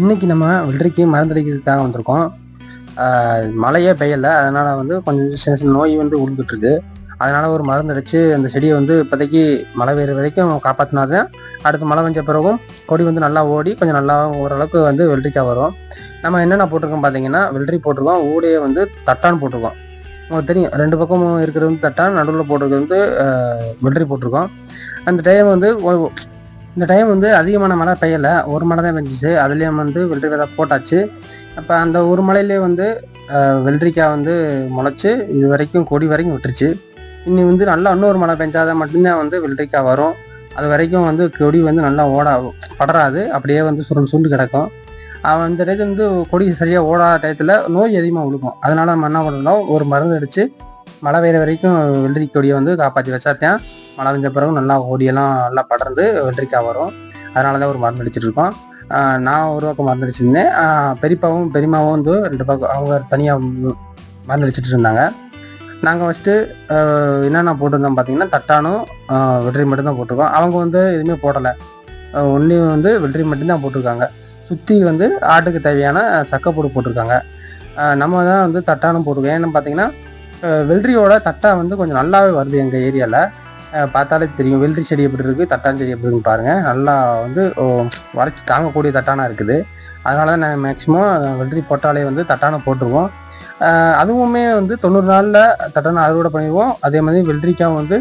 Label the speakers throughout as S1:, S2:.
S1: இன்னைக்கு நம்ம வெள்ளரிக்கு மருந்தடிக்கிறதுக்காக வந்திருக்கோம். மழையே பெய்யலை. அதனால வந்து கொஞ்சம் சின்ன சின்ன நோய் வந்து உழுந்துட்டு இருக்கு அதனால ஒரு மருந்து அடிச்சு அந்த செடியை வந்து இப்போதைக்கு மழை பெய்கிற வரைக்கும் காப்பாற்றினாதான் அடுத்து மழை பெஞ்ச பிறகும் கொடி வந்து நல்லா ஓடி கொஞ்சம் நல்லா ஓரளவுக்கு வந்து வெள்ளரிக்காய் வரும். நம்ம என்னென்ன போட்டிருக்கோம் பார்த்தீங்கன்னா வெள்ளரி போட்டிருக்கோம் ஊடையே வந்து தட்டான் போட்டிருக்கோம். உங்களுக்கு தெரியும் ரெண்டு பக்கமும் இருக்கிறது வந்து தட்டான் நடுவில் போட்டிருக்கிறது வந்து வெல்ட்ரி வெள்ளரி போட்டிருக்கோம். அந்த டைம் வந்து இந்த டைம் வந்து அதிகமான மழை பெய்யலை. ஒரு மழை தான் பெஞ்சிச்சு. அதுலேயும் வந்து வெள்ளரி விதை போட்டாச்சு. அப்போ அந்த ஒரு மலையிலே வந்து வெள்ளரிக்காய் வந்து முளைச்சி இது வரைக்கும் கொடி வரைக்கும் விட்டுருச்சு. இன்னி வந்து நல்லா இன்னொரு மழை பெஞ்சாதான் மட்டும்தான் வந்து வெள்ளரிக்காய் வரும். அது வரைக்கும் வந்து கொடி வந்து நல்லா ஓட படராது. அப்படியே வந்து சுருண்டு சுருண்டு கிடக்கும். அவன் இந்த டயத்துல வந்து கொடி சரியாக ஓடாத டயத்தில் நோய் அதிகமாக விழுக்கும் அதனால நம்ம என்ன பண்ணணும்? ஒரு மருந்து அடித்து மழை பெய்கிற வரைக்கும் வெள்ளரி கொடியை வந்து காப்பாற்றி வச்சாத்தான் மழை பெஞ்ச பிறகு நல்லா கொடியெல்லாம் நல்லா படர்ந்து வெள்ளரிக்காய் வரும். அதனால தான் ஒரு மருந்து அடிச்சிட்டு இருக்கோம். நான் ஒரு பக்கம் மருந்து அடிச்சிருந்தேன். பெரியப்பாவும் பெரியம்மாவும் வந்து ரெண்டு பக்கம் அவங்க தனியாக மருந்து அடிச்சிட்டு இருந்தாங்க. நாங்கள் ஃபஸ்ட்டு என்னென்ன போட்டிருந்தோம் பார்த்தீங்கன்னா தட்டானும் வெற்றி மட்டும்தான் போட்டிருக்கோம். அவங்க வந்து எதுவுமே போடலை. ஒன்லி வந்து வெற்றி மட்டும்தான் போட்டிருக்காங்க. சுற்றி வந்து ஆட்டுக்கு தேவையான சக்கைப்பொடி போட்டிருக்காங்க. நம்ம தான் வந்து தட்டானும் போட்டிருக்கோம். ஏன்னு பார்த்தீங்கன்னா ஆஹ் வெள்ளரியோட தட்டா வந்து கொஞ்சம் நல்லாவே வருது எங்கள் ஏரியாவில் பார்த்தாலே தெரியும். வெள்ளரி செடி எப்படி இருக்குது தட்டான் செடி எப்படி இருக்குன்னு பாருங்கள் நல்லா வந்து வறட்சி தாங்கக்கூடிய தட்டானா இருக்குது. அதனால தான் நாங்கள் மேக்ஸிமம் வெள்ளரி போட்டாலே வந்து தட்டானை போட்டிருவோம். அதுவுமே வந்து தொண்ணூறு நாளில் தட்டானை அறுவடை பண்ணிடுவோம். அதே மாதிரி வெள்ளரிக்காயும் வந்து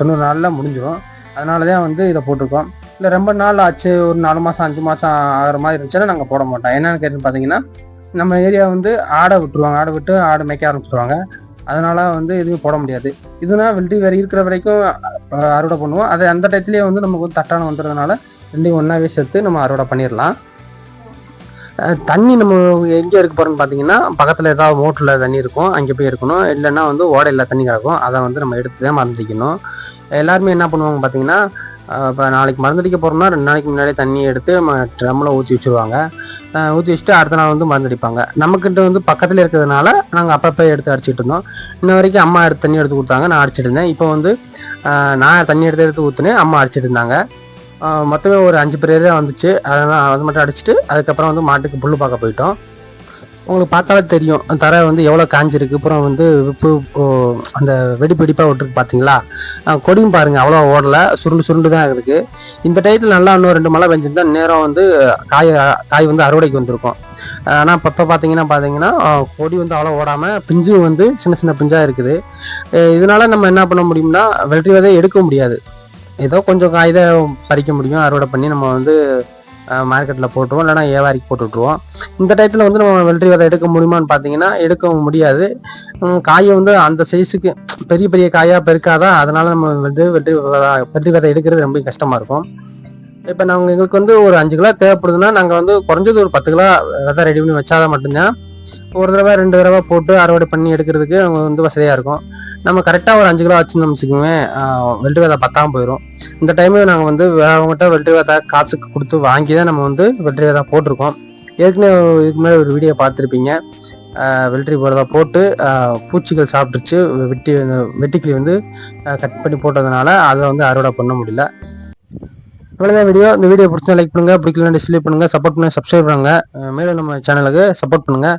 S1: தொண்ணூறு நாளில் முடிஞ்சிடும் அதனால தான் வந்து இதை போட்டிருக்கோம். இல்லை ரொம்ப நாள் ஆச்சு. ஒரு நாலு மாதம் அஞ்சு மாதம் ஆகிற மாதிரி இருந்துச்சுன்னா நாங்கள் போட மாட்டோம். என்னென்னு கேட்டுன்னு பார்த்தீங்கன்னா நம்ம ஏரியா வந்து ஆடை விட்டுருவாங்க. ஆடை விட்டு ஆடை மேய்க்க ஆரம்பிச்சிருவாங்க. அதனால வந்து எதுவும் போட முடியாது. இதுனா வெள்ளரி வேறு இருக்கிற வரைக்கும் அறுவடை பண்ணுவோம். அது அந்த டயத்துலேயே வந்து நமக்கு வந்து தட்டான வந்துடுறதுனால ரெண்டையும் ஒன்றாவே சேர்த்து நம்ம அறுவடை பண்ணிடலாம் தண்ணி நம்ம எங்கே இருக்க போகிறோம்னு பார்த்தீங்கன்னா பக்கத்தில் ஏதாவது மோட்டரில் தண்ணி இருக்கும். அங்கே போய் இருக்கணும் இல்லைன்னா வந்து ஓடையில் தண்ணி கிடக்கும். அதை வந்து நம்ம எடுத்து தான் மறந்துக்கணும். எல்லாருமே என்ன பண்ணுவாங்க பார்த்தீங்கன்னா இப்போ நாளைக்கு மருந்தடிக்க போகிறோம்னா ரெண்டு நாளைக்கு முன்னாடியே தண்ணியை எடுத்து நம்ம ட்ரம்மில் ஊற்றி வச்சுருவாங்க. ஊற்றி வச்சுட்டு அடுத்த நாள் வந்து மருந்தடிப்பாங்க நம்மக்கிட்ட வந்து பக்கத்தில் இருக்கிறதுனால நாங்கள் அப்பப்போ எடுத்து அடிச்சிட்டு இருந்தோம். இன்ன வரைக்கும் அம்மா எடுத்து தண்ணி எடுத்து கொடுத்தாங்க நான் அடிச்சிட்டு இருந்தேன். இப்போ வந்து நான் தண்ணி எடுத்து எடுத்து ஊற்றுனேன் அம்மா அடிச்சிட்டு இருந்தாங்க. மொத்தமே ஒரு அஞ்சு பேர் தான் வந்துச்சு. அதெல்லாம் அது மட்டும் அடிச்சுட்டு அதுக்கப்புறம் வந்து மாட்டுக்கு புல் பார்க்க போயிட்டோம். உங்களுக்கு பார்த்தாலே தெரியும். தரை வந்து எவ்வளோ காஞ்சிருக்கு. அப்புறம் வந்து விப்பு அந்த வெடி வெடிப்பாக விட்டுருக்கு பார்த்தீங்களா? கொடியும் பாருங்கள் அவ்வளோ ஓடலை. சுருண்டு சுருண்டு தான் இருக்குது இந்த டயத்தில் நல்லா இன்னும் ரெண்டு மழை பெஞ்சிருந்தா நேரம் வந்து காய் காய் வந்து அறுவடைக்கு வந்திருக்கும். ஆனால் இப்போ பார்த்தீங்கன்னா பார்த்தீங்கன்னா கொடி வந்து அவ்வளோ ஓடாமல் பிஞ்சும் வந்து சின்ன சின்ன பிஞ்சாக இருக்குது. இதனால நம்ம என்ன பண்ண முடியும்னா வெற்றி விதையை எடுக்க முடியாது. ஏதோ கொஞ்சம் காய் தான் பறிக்க முடியும். அறுவடை பண்ணி நம்ம வந்து மார்க்கெட்டில் போட்டுருவோம். இல்லைன்னா வியாபாரிக்கு போட்டு விட்ருவோம் இந்த டயத்தில் வந்து நம்ம வெள்ளரி விதை எடுக்க முடியுமான்னு பார்த்தீங்கன்னா எடுக்க முடியாது. காயை வந்து அந்த சைஸுக்கு பெரிய பெரிய காயாக பெருக்காதான் அதனால நம்ம வந்து வெற்றி விதை வெள்ளரி விதை எடுக்கிறது ரொம்ப கஷ்டமாக இருக்கும். இப்போ நாங்கள் எங்களுக்கு வந்து ஒரு அஞ்சு கிலோ தேவைப்படுதுன்னா நாங்கள் வந்து குறைஞ்சது ஒரு பத்து கிலோ விதை ரெடி பண்ணி வச்சாதான் மட்டும்தான் ஒரு தடவை ரெண்டு தடவை போட்டு அறுவடை பண்ணி எடுக்கிறதுக்கு அவங்க வந்து வசதியாக இருக்கும். நம்ம கரெக்டாக ஒரு அஞ்சு கிலோ வச்சுருந்தோம் வச்சுக்கோங்க வெள்ளரி விதை பத்தாம போயிடும் இந்த டைமில் நாங்கள் வந்து அவங்ககிட்ட வெள்ளரி விதை காசுக்கு கொடுத்து வாங்கி தான் நம்ம வந்து வெள்ளரி விதை போட்டிருக்கோம். ஏற்கனவே இதுக்கு முன்னாடி ஒரு வீடியோ பார்த்துருப்பீங்க. வெள்ளரி போகிறதா போட்டு பூச்சிகள் சாப்பிட்டுச்சு வெட்டி வெட்டிக்கிளி வந்து கட் பண்ணி போட்டதுனால அதை வந்து அறுவடை பண்ண முடியல. இவ்வளோதான் வீடியோ இந்த வீடியோ பிடிச்சா லைக் பண்ணுங்கள் பிடிக்கலன்னா டிஸ்லைக் பண்ணுங்கள் சப்போர்ட் பண்ணுங்கள் சப்ஸ்கிரைப் பண்ணுங்க. மேலும் நம்ம சேனலுக்கு சப்போர்ட் பண்ணுங்கள்